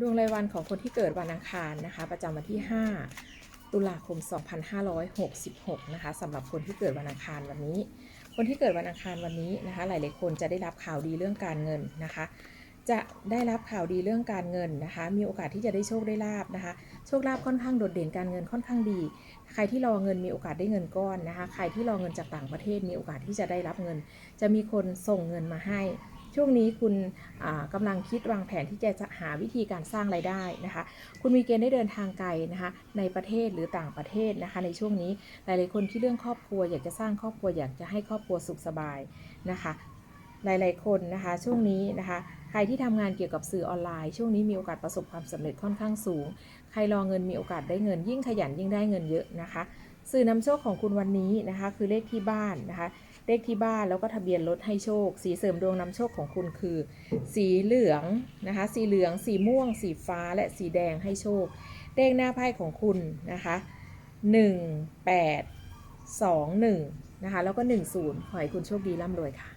ดวงรายวันของคนที่เกิดวันอังคารนะคะ ประจำวันที่ 5 ตุลาคม 2566 นะคะสำหรับคนที่เกิดวันอังคารวันนี้ คนที่เกิดวันอังคารวันนี้นะคะ หลายๆคนจะได้รับข่าวดีเรื่องการเงินนะคะ จะได้รับข่าวดีเรื่องการเงินนะคะ มีโอกาสที่จะได้โชคได้ลาบนะคะ โชคลาภค่อนข้างโดดเด่นการเงินค่อนข้างดี ใครที่รอเงินมีโอกาสได้เงินก้อนนะคะ ใครที่รอเงินจากต่างประเทศมีโอกาสที่จะได้รับเงิน จะมีคนส่งเงินมาให้ ช่วงนี้คุณอ่ากำลังคิดวางแผนที่จะหาวิธีการสร้างไรายได้นะคะ คุณมีเกณฑ์ได้เดินทางไกลนะคะ ในประเทศหรือต่างประเทศนะคะ ในช่วงนี้หลายๆคนที่เรื่องครอบครัว อยากจะสร้างครอบครัวอยากจะให้ครอบครัวสุขสบายนะคะ หลาย ๆ คนนะคะ ช่วงนี้นะคะใครที่ทำงานเกี่ยวกับสื่อออนไลน์ ช่วงนี้มีโอกาสประสบความสำเร็จค่อนข้างสูง ใครรอเงินมีโอกาสได้เงิน ยิ่งขยันยิ่งได้เงินเยอะนะคะ สื่อนำโชคของคุณวันนี้นะคะ คือเลขที่บ้านนะคะ เลขที่บ้านแล้วก็ทะเบียนรถให้โชค สีเสริมดวงนำโชคของคุณคือ สีเหลืองนะคะ สีเหลือง สีม่วง สีฟ้าและสีแดงให้โชค เลขหน้าไพ่ของคุณนะคะ1 8 2 1นะคะแล้วก็ 10 ขอให้คุณโชคดีร่ำรวยค่ะ